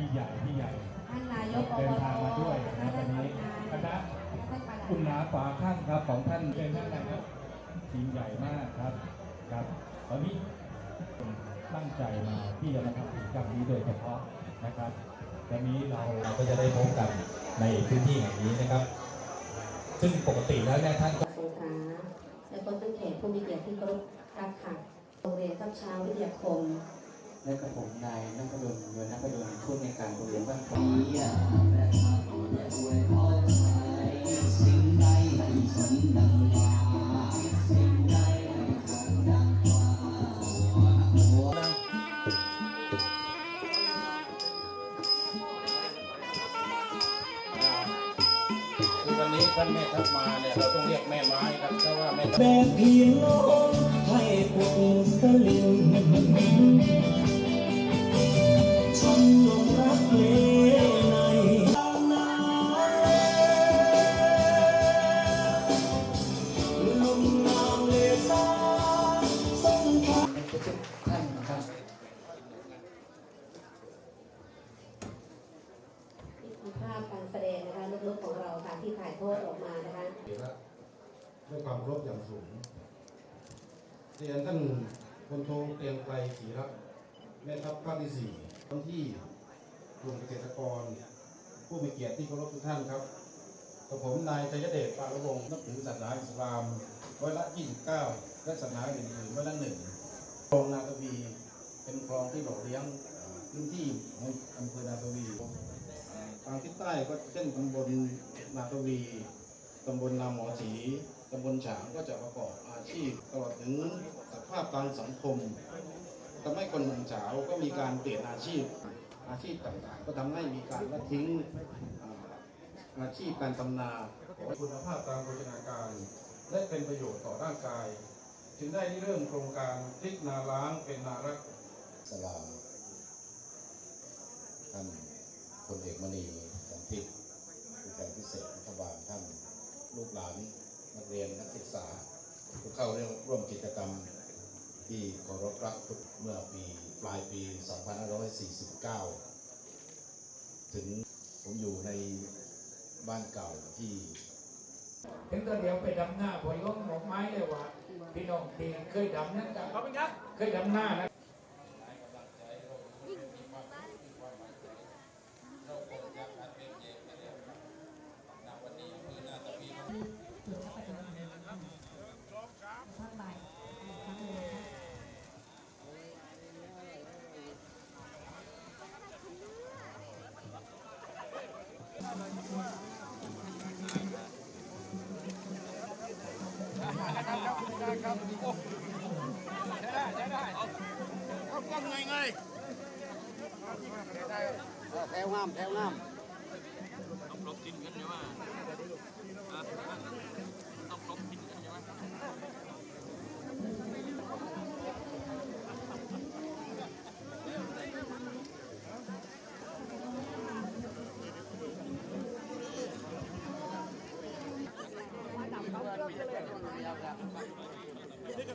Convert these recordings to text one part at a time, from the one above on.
ที่ใหญ่ที่ใหญ่ท่านนายกเดินทางมาด้วยนะวันนี้คณะคุณนาฝาข้างครับของท่านเป็นท่านนะครับทีมใหญ่มากครับครับตอนนี้ตั้งใจมาที่จะมาทำกิจกรรมนี้โดยเฉพาะนะครับวันนี้เราเราก็จะได้พบกันในพื้นที่แห่งนี้นะครับ ซึ่งปกติแล้วเนี่ยท่านก็สงขาและคนตั้งแขกผู้มีเกียรติที่เคารพรักค่ะโรงเรียนทับช้าวิทยาคม และกับผมนายนักดลเงินนักดลผู้ในวยการโรงเรียนบ้านคลองคือวันนี้ท่านแม่ทัพมาเนี่ยเราต้องเรียกแม่ไม้ครับเพราะว่าแม่แบกเพียงลงให้ปุกสลิม ภาพการแสดงนะคะลูกๆของเราค่ะที่ถ่ายทอดออกมานะคะด้วยความรพอย่างสูงเรียนท่านพลโทเกรียงไกรศรีรัตน์แม่ทัพภาคที่สี่ กลุ่มเกษตรกร ผู้มีเกียรติที่เคารพทุกท่านครับกับผมนายชัยเดชปานวงนับถือศาสนาอิสลามร้อยละ 29 และศาสนาอื่นๆร้อยละหนึ่งคลองนาตวีเป็นคลองที่หล่อเลี้ยงพื้นที่ในอำเภอนาตวีทางทิศใต้ก็เช่นตำบลนาตวีตำบลนาหมอสีตำบลฉางก็จะประกอบอาชีพตลอดถึงสภาพทางสังคมทำให้คนหนุ่มสาวก็มีการเปลี่ยนอาชีพ อาชีพต่างๆ ก็ทำให้มีการละทิ้งอ่าอาชีพการทำนาขอให้คุณภาพตามโภชนาการ และเป็นประโยชน์ต่อร่างกาย จึงได้เริ่มโครงการพลิกนาล้างเป็นนารักสลามท่านพลเอกมณีสันติผู้แทนพิเศษรัฐบาลท่านลูกหลานนักเรียนนักศึกษาผู้เข้าร่วมกิจกรรม ที่เคารพรักเมื่อปีปลายปี 2549 ถึงผมอยู่ในบ้านเก่าที่ถึงตอนเดียวไปดำหน้าผลล้มหมอกไม้เลยว่าพี่น้องทีเคยดำนั่นกันเคยดำหน้านะ สำหรับนักเรียน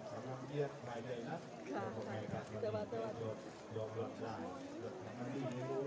บสำหรับเยี่ยมรายใจนะค่ะค่ะแต่ว่าแต่ว่า โยมรับได้ยกทำดีไม่รู้